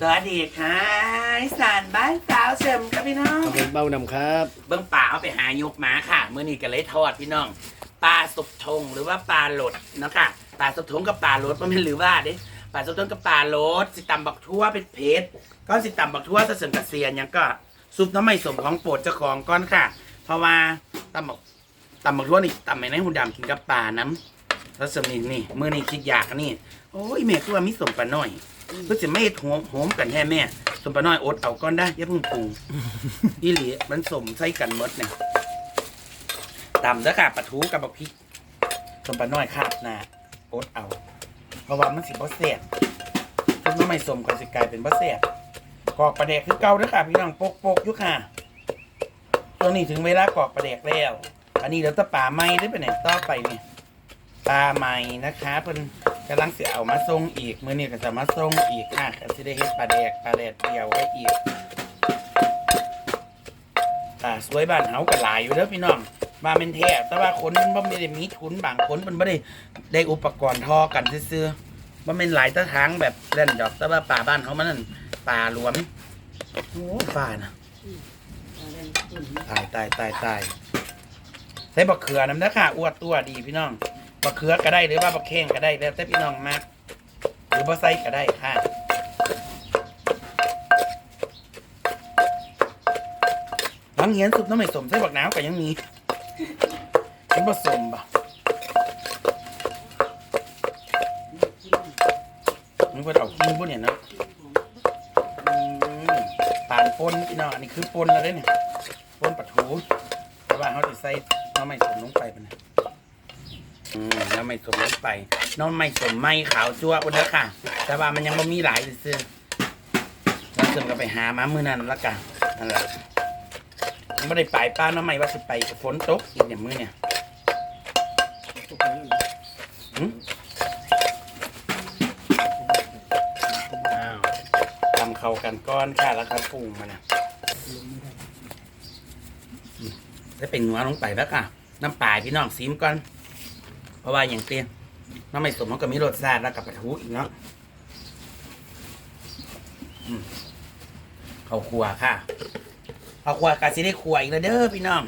สวัสดีค่ะอีสานบ้านสาวเสริมครับพี่น้องขอบคุณเบ้านำครับ เบิ้งป่าเอาไปหายกหมาค่ะเมื่อนี้ก็เลยทอดพี่น้องปลาสุกทงหรือว่าปลาหลดเนาะค่ะปลาสุกทงกับปลาหลดมันไม่นหรือว่าเด้ปลาสุกทงกับปลาหลดสิตำบักทั่วเป็นเพชรก้อนสิตำบักทั่วจะเสริมกระเซียนหยังก็ซุปน้ำไม่สมของโปรดเจ้าของก้อนค่ะ เพราะว่าตำบักตำบักทั่วนี่ตำไม่ในหุ่นดำกินกับปลาน้ำแล้วเสริมนี่นี่เมื่อนี้คิดอยากอันนี่โอ้ยแม่ตัวามีสมปลาน้อย เพื่อจะไม่เฮ็ดโหมโหมกันแท้แม่สมปลาน้อยอดเอาก้อนได้อย่าเพิ่งปรุงอีหลีมันสมใส่กันหมดเนี่ยตำแล้วค่ะปลาทูกับบักพริกสมปลาน้อยคาดหนาอดเอา เพราะว่ามันสิบ่แซ่บถ้าไม่สมก็สิกลายเป็นบ่แซ่บกอกปลาแดกคือเก่าเด้อค่ะพี่น้องโปกโปกๆอยู่ค่ะตรงนี้ถึงเวลากอกปลาแดกแล้ว อันนี้เดี๋ยวตะป่าไม้ได้ไปไหนต่อไปเนี่ยปลาไม้นะคะเพิ่น กำลังเสียเอามาส่งอีกมื้อนี้ก็จะมาส่งอีกค่ะก็สิได้เฮ็ดปลาแดกปลาแดดเดียวไว้อีกอ่าสวยบ้านเฮาก็หลายอยู่เด้อพี่น้องมาเป็นแท้แต่ว่าคนมันบ่ได้มีทุนบางคนมันบ่ได้ได้อุปกรณ์ทอกันซื่อๆบ่แม่นหลายตะทางแบบเล่นดอก แต่ว่าป่าบ้านเขามันนั่นป่าหลวมโอ้ป่านะตายตายตายตายใส่บักเขือน้ำนะค่ะอวดตัวดีพี่น้อง บักเขือก็ได้หรือว่าบักแข้งก็ได้แล้วแต่พี่น้องมากหรือบ่ใส่ก็ได้ค่ะบางเหียนสุดน้ำไม่สมใส่บักน้ำก็ยังมีเป็นผสมบ่มันเพิ่นเอากินพวกเนี่ยเนาะอืมปานปนพี่น้องอันนี้คือปนแล้วเด้เนี่ยปนปลาทูแต่ว่าเขาจะใส่น้ำไม่สมลงไปปะเนี่ย อืมน้ำไม่สมลงไปน้ำไม่สมไม่ขาวจั่วบนเด้อค่ะ แต่ว่ามันยังไม่มีหลายซื่อๆแล้วเสริมก็ไปหามามือนั้นแล้วกันนั่นแหละไม่ได้ไปป้าน้ำไม่ว่าสิไปฝนตกอีกอย่างมือเนี่ยหึอ้าวทำเข้ากันก้อนค่ะแล้วก็ปรุงมันนะอืมได้เป็นหัวลงไปแล้วค่ะ น้ำปลายพี่น้องซีมก่อนเพ ราะว่าอย่างเตี้ยน้ำไม่สมมันก็มีรสชาติแล้วกับปลาทูอีกเนาะเขาครัวค่ะเอาขวกาสิได้ขวอีกแล้วเด้อพี่น้อง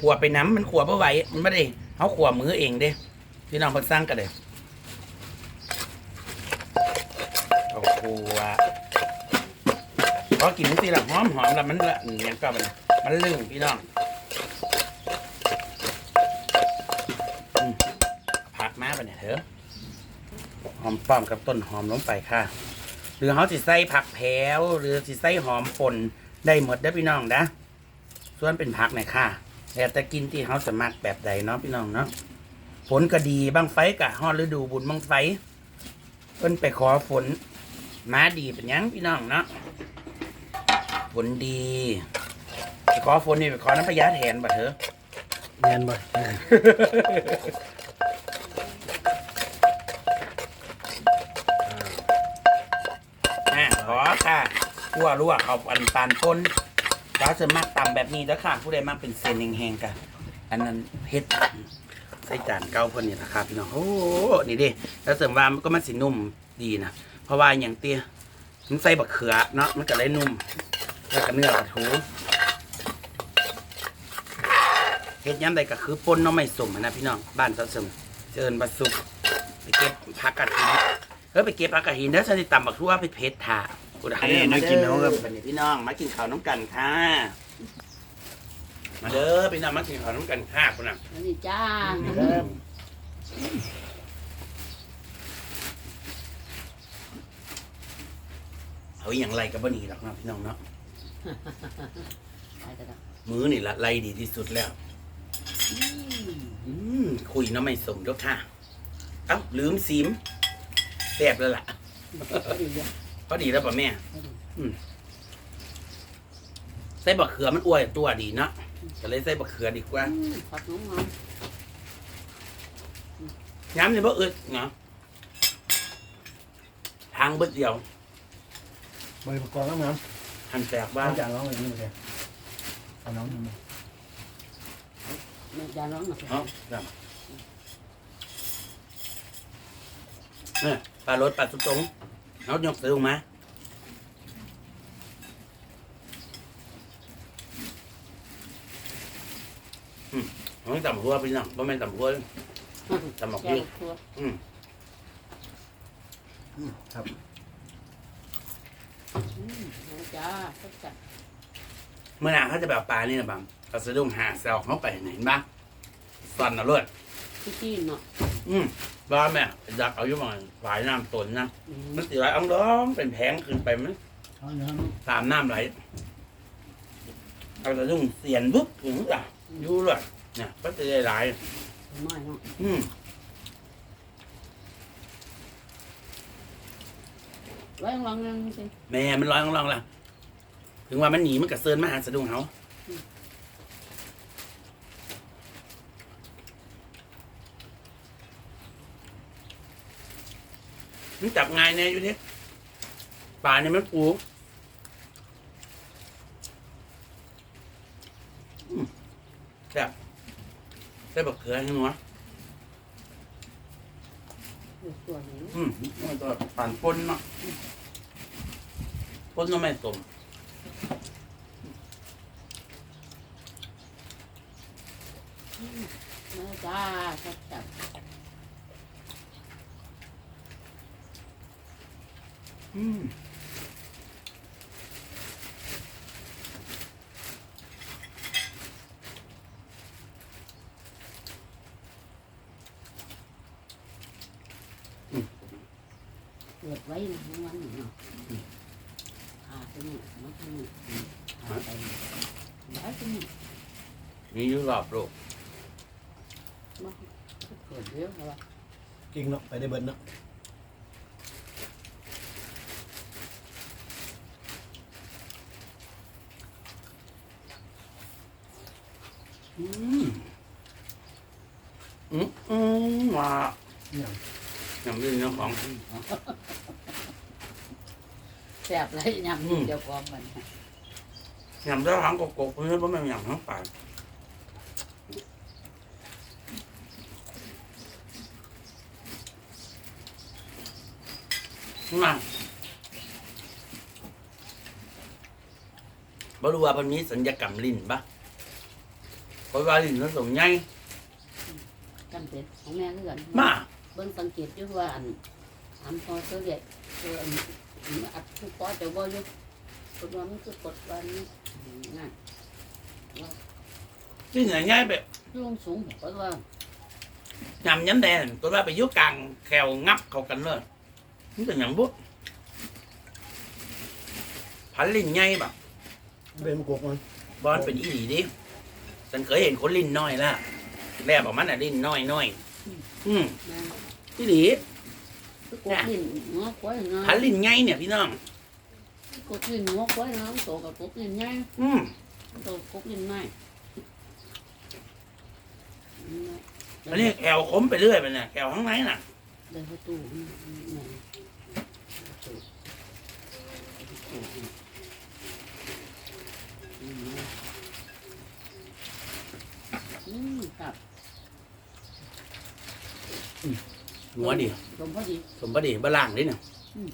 ขวไปน้ำมันขวบ่ไหวมันไม่ได้เขาขวมือเองเด้พี่น้องเพิ่นสร้างกันเลยเอาขวพอกินสิละหอมหอมแล้วมันละอืมยังก็มันมันลึงพี่น้อง ผักมาไปเนี่ยเถอะหอมป้อมกับต้นหอมลงไปค่ะ หรือเขาสิใส่ผักแผวหรือสิใส่หอมป่นได้หมดเด้อพี่น้องนะส่วนเป็นผักเนี่ยค่ะแต่แต่กินที่เขาสมัครแบบใดเนาะพี่น้องเนาะฝนก็ดีบางไฟกะฮอดฤดูบุญบางไฟเพิ่นไปขอฝนมาดีเป็นหยังพี่น้องเนาะฝนดีไปขอฝนนี่ไปขอน้ำพญาแทนบ่เถอะเงียนบ่ อยอะขอค่ะคั่วรั่วเขาอันปานปนเราจะมักตำแบบนี้แล้วค่ะ ผู้ใดมักเป็นเส้นแห้งๆกันอันนั้นเผ็ดใส่จานเก้าเพิ่นนี่นะครับพี่น้องโอ้นี่ดิแล้วเสริมว่ามันก็มันสินุ่มดีนะเพราะว่าอย่างเตี้ยมันใส่บักเขือเนาะมันก็เลยนุ่มแล้วก็เนื้อปลาทูเฮ็ดย้ำใดก็คือปนเน้องไม่สมนะพี่น้องบ้านเสาเสริมเจิญบัสุกไปเก็บผักกระถินเออไปเก็บผักกระถินแล้วฉันจะตำบักทั่วไปเพชรถา อุดาเอ้ยมากินเอาครับเป็นพี่น้องมากินข้าวน้ำกันค่ะ มาเด้อพี่น้องมากินข้าวน้ำกันค่ะคุณน่ะสวัสดีจ้าครับเอาอหย่างไรกับบ่หนีหรอกนะพี่น้องเนาะไปแต่ละมื้อนี่ละไรดีที่สุดแล้ว อืมคุยเน้ำไม่สมด้วยค่ะ เอ้าลืมซิมแซ่บแล้วล่ะพอดีเลยพ อดีแล้วป่ะแม่ อืมใส่บักเขือมันอ้วยตัวดีเนาะก็เลยใส่บักเขือดีกว่าอืมผักน้องหอมย้ำเลยบ่อึดเนาะทางเบิดเดียวใบประกอบน้ำน้หันแตกำว่าบ้านจางน้องอะไรนี่มาแกเอาน้องนี่มาแม่จานน้องหน่อยเอ้าครับเนี่ยปลารสปลาสุตรง เขายกสูงมาหองต่ำหัวพี่น้องบ่แม่นต่ำหัวต่ำหมกยื่อืมอืมครับเมื่อหนาเขาจะแบบปลานี่นะบังเขาสะดุ้งหาเซลเขาไปไหนบ้างตอนนรกที่จีนเนาะอืม บ้าแม่ดักเอาอยู่หมองฝายน้ำตนนะอืมมันสิไหลอ่องร้องเป็นแผงขึ้นไปมันเอาเนื้อตามน้ำไหลเอากระดุ้งเสียนบุ๊บถึงอะอยู่เลยเนี่ยก็จะได้หลาย ไม่เนาะอืมไว้ข้างหลังนั่นสิ แม่มันลอยของเราล่ะ ถึงว่ามันหนีมันกระเซินมาหาสะดุ้งเขา มันจับไง่ายแน่อยู่นี่ป่าเนี่ยมันปูแซ่บแซ่บบักเขือให้หนัวอยู่ตัวนี้อืมมันก็ปั่นปนเนาะปนก็ไม่สมมาจ้าสักจัด อืมเปิดไว้นะทั้งวันเนาะขาไปนี่มาทางนี้ขาไปนี่ได้ไปนี่มีอยู่รอบโลกมาเปิดเยอะเหรอ กิ่งเนาะไปได้เบิดเนาะ อืม อืมอืมว่าเนี่ยอย่างนี้เนาะของแซ่บเลยยำนี่เดี๋ยวกองมันอย่างเจ้าหางกกๆเพื่อนเพราะมันอย่างทั้งป่ามาบรู้ว่ามันมีสัญญกรรมลิ้นปะเพราะว่าลิ้นมันสมใหญ่ กันเป็ดของแม่คือกันมาเบิ่งสังเกตอยู่ว่าอันอันพอเสื้อเด็กคืออันอัดผู้ปอจะบ่อยู่คนว่ามันคือกดวันนี้นั่นลิ้นใหญ่ๆแบบลงสูงบอกว่า ยำยันแดงตัวว่าไปอยุกลางแขวงับเข้ากันเลยมันเป็นอย่างบุ๊พันลิ้นใหญ่แบบเป็นมะกอกมันบอลเป็นอีหลีดิฉันเคยเห็นคนลิ้นน้อยละ แม่บอกมันอะลิ้นน้อยน้อยอืมแม่อีหลีคือกดลิ้นงอกไว้นะพันลิ้นใหญ่เนี่ยพี่น้อง กดลิ้นงอกไว้นะโตกับกดลิ้นใหญ่อืมโตกดลิ้นน้อยอันนี้แขวคมไปเรื่อยไปเนี่ยแขวข้างในน่ะ เดินประตูนี่นี่ประตูประตูอืมครับ หัวดิสมพอดี สมบดีบล่างดิเนี่ยอืม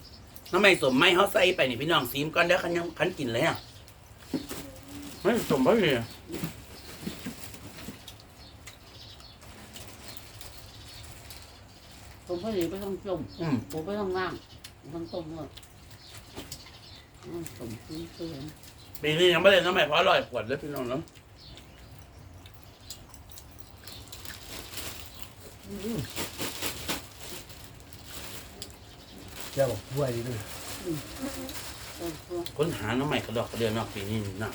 ทำไมสมไม่เขาใส่ไปนี่พี่น้องซีมก่อนแล้วคันยังคันกินเลยอะไม่สมบดีสมพอดีไปต้องจมอืมผมไปต้องล่างต้องต้มเลยอืมสมซื้อซื้อปีนี้ยังไม่ได้ทำไมเพราะอร่อยขวดเลยพี่น้องเนาะ แก้วบอกด้วยดีด้วยค้นหาน้ำใหม่กระดอกกระเดือนนอกปีนี้นะ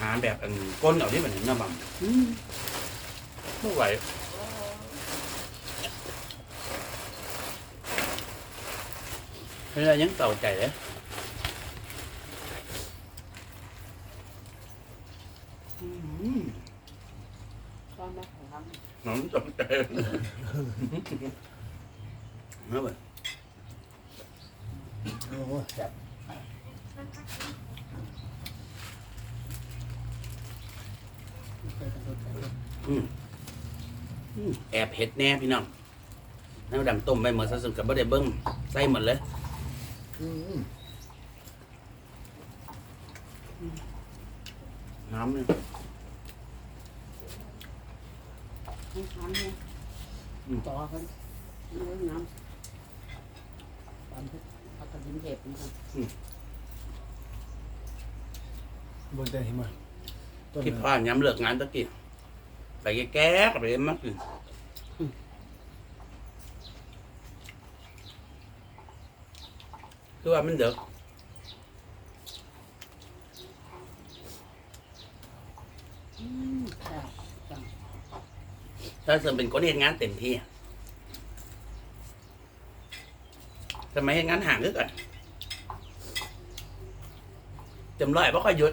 หาแบบอันก้นเอาที่แบบนี้นะบังอืมไม่ไหวเวลายังเต่าใจเลย ตอนแรกของท น้องตกใจ นะเว้ยโอ้โหแซ่บำเคยกระโดดไปเลยอืมอืมแอบเห็ดแน่พี่น้องน้ำดำต้มไปเหมือนสุดกับบ่ได้เบิ้งใส่หมดเลยอืมน้ำเนี่ยให้ทำเนี่ย ต่อกันเรื่องน้ำตอนที่พักกระดิ่งเห็บนะครับบนแต่เห็นมั้ยต้นคิดพ่อย้ำเลิกงานตะกี้ไปแก้ๆกับไปมากขึ้นคือว่ามันเดือดอืมจ้ะจ้ะ ถ้าเสริมเป็นคนเห็นงานเต็มที่ทำไมเห็นงานห่างก็กันจำร้อยเพราะค่อยหยุด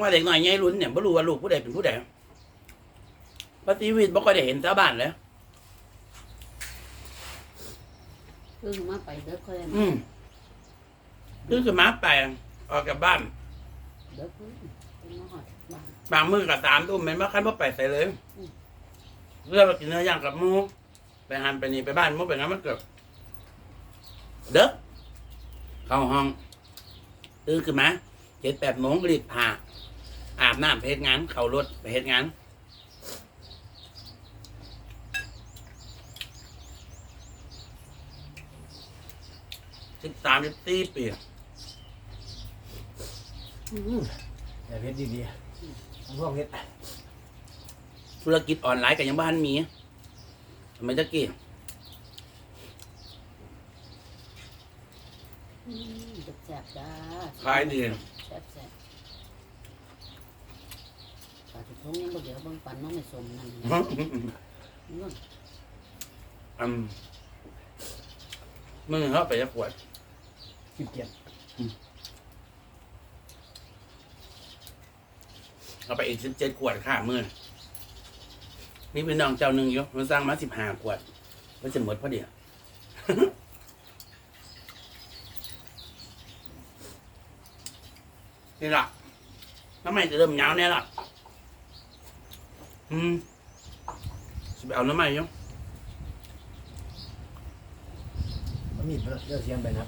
ว่าเด็กน้อยใหญ่รุ่นเนี่ยไม่รู้ว่าลูกผู้ใดเป็นผู้ใดเพราะชีวิตบ่ค่อยได้เห็นชาวบ้านเลยเพิ่งมาไปเด็กค่อยอืมคือคือมาไปออกจากบ้านเด็กเพิ่งเป็นมาหอดบ้านบางมือกับสามทุ่มเป็นว่าคันพ่ไปใส่เลยอืมเรื่องไปกินเนื้อย่างกับหมูไปหันไปนี่ไปบ้านหมูไปงั้นมันเกิดเด้อเข้าห้องตื่นขึ้นมาเจ็ดแปดโมงรีบผ่าอาบน้ำไปเฮ็ดงาน เข้ารถไปเฮ็ดงานสิบสามสิบสี่ปี อืมแต่เพชรดีๆทั้งพวกเพชรธุรกิจออนไลน์กันยังบ้านมีทำไมตะกี้อืมจะแสบจ้าขายดีแสบแสบปลาที่ท้องยังบ่เดี๋ยวเบางปันน้องไม่สมนั่นนะนู่นอืมมึงเขาไปจะขวดสิบเจ็ด เอาไปอีกสิบเจ็ดขวดค่ะมือมีพี่น้องเจ้าหนึ่งอยู่มันสร้างมาสิบห้าขวดมันจะหมดพอดีนี่ล่ะทำไมจะเริ่มยาวเนี่ยล่ะ อืมจะไปเอาน้ำใหม่ยังมันมีดเลือดเสียมไปนะ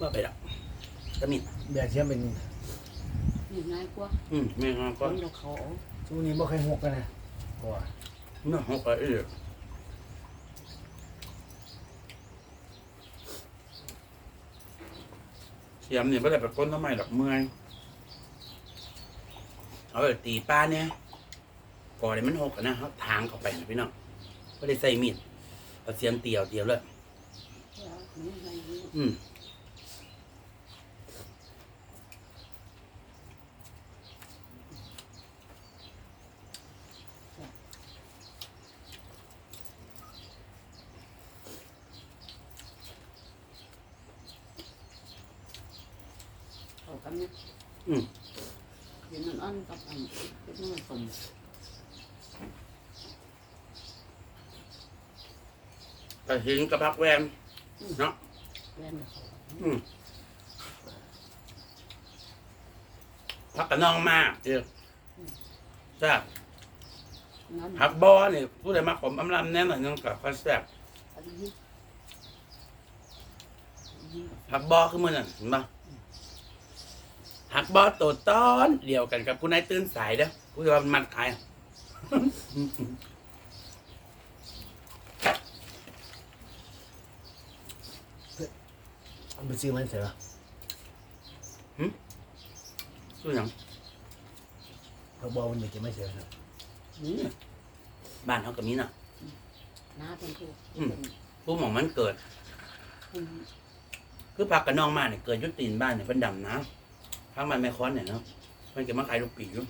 ว่าไปละก็มีแบกเสียมเป็น นี่ง่ายกว่าอืมไม่งั้นคก็นเราเขาเอาช่วงนี้บ่เคยหกกันนะกว่าน่าหกไปเออเสียมเนี่ยไม่ได้ไปก้นทำไมหรอกเมื่อยเอาไปตีป้าเนี่ยก่อนเลยมันหกอะนะเขาทางเข้าไปนะพี่น้องไม่ได้ใส่มีดเอาเสียมเตียวเตียวเลย เอานี่ไงนี่อืมเข้ากันเนี่ย อืมเดี๋ยวมันอ่อนกับอันเป็นน้องไม่สมกระหินกระพักแวนเนาะแว่นกับเขาอืมพักกระนองมากเจ้าจ้างั้นผักบอเนี่ยผู้ใดมาผมอำลำแน่นอนยังกับข้าวแซ่บอันนี้อันนี้ผักบอคือมันน่ะเห็นปะ ผักบอตัวต้อนเดียวกันกับผู้นายตื่นสายเด้อผู้ที่ว่ามันมัดขายเอาไปซื้อมันเสร็จแล้วสู้หยังเขาบอกมันอยากจะไม่เสร็จนะนี่บ้านเขาก็มีน่ะน้าเป็นผู้อืมผู้หมองมันเกิดเป็นคือผักกระนองมาเนี่ยเกิดอยุตีนบ้านเนี่ยเป็นดำนะ พักมันแม่ค้อนเนี่ยเนาะมันจะมาขายลูกปีอยู่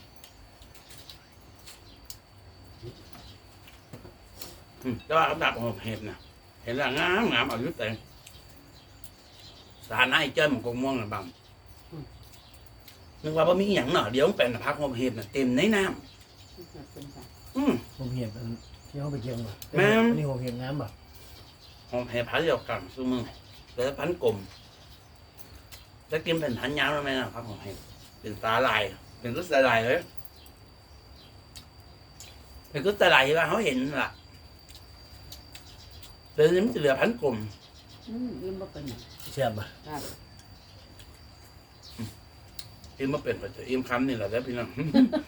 อืมแต่ว่าเขาดับของเห็ดนะเห็นแล้วงามงามเอาอยุแต่สารไอ้เจ้ามันกงม่วงนะบังนึกว่าบ่มีอหย่างเนาะเดี๋ยวมันเป็นพักหอมเห็ดน่ะเต็มในน้เป็นสัตว์ำอืมผมเห็นมันที่เขาไปเกี่ยงป่ะแม่มอันนี่ผมเห็นงามป่ะหอมเห็ดพันเดียวกันซื้อมือแต่พันกลม จะกินเป็นพันยาวแล้วไหมนะพักหอมเห็ดเป็นสาลาย เป็นก็สาลายเลยเป็นก็สาลายว่าเขาเห็นล่ะแต่นี่มันจะเหลือพันกลมอืมยิ่งบ่เป็นหยังเสียบป่ะได้อิ่มมาเป็นปัจจัยอิ่มคำนี่แหละแล้วพี่น้อง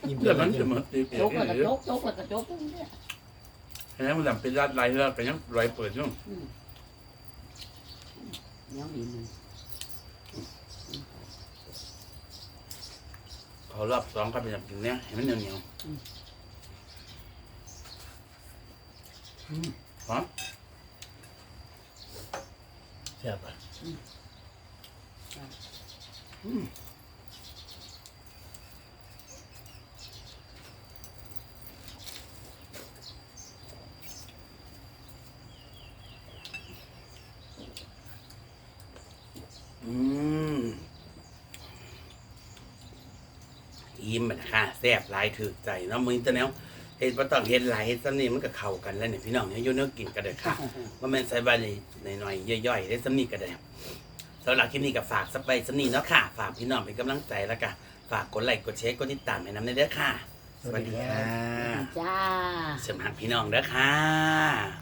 ยิ้มเพื่อมันเจะมาตีเปียโจกกแล้วก็เยโจอะกโจกแล้วก็โจกเนี่ยฉะนั้นมันทำเป็นรัดลายแล้วก็ยังรอยเปิดอยู่อืมเหนียวดีมัน เขารอบสองก็เป็นแบบนี้เห็นมันเหนียวเหนียวอืมหอมแซ่บอะอืมอืมยิ้มมัน ค่ะแซ่บหลายถือใจเนาะมึงจะแนวเห็ดว่าต้องเห็ดหลายเห็ดซ้ำนี่มันก็เข้ากันแล้วเนี่ยพี่น้องเนี่ยอยุ่เนื้อกินกันเลยค่ะว่าแม่นใส่ใบหน่อยๆย่อยๆได้สำนีก็ได้สำหรับคลิปนี้ก็ฝากสไปสำนีเนาะค่ะ ฝากพี่น้องเป็นกำลังใจแล้วก็ฝากกดไลค์กดแชร์กดติดตามให้น้ำในเด้อค่ะ สวัสดีค่ะจ้าเสริมหักพี่น้องเด้อค่ะ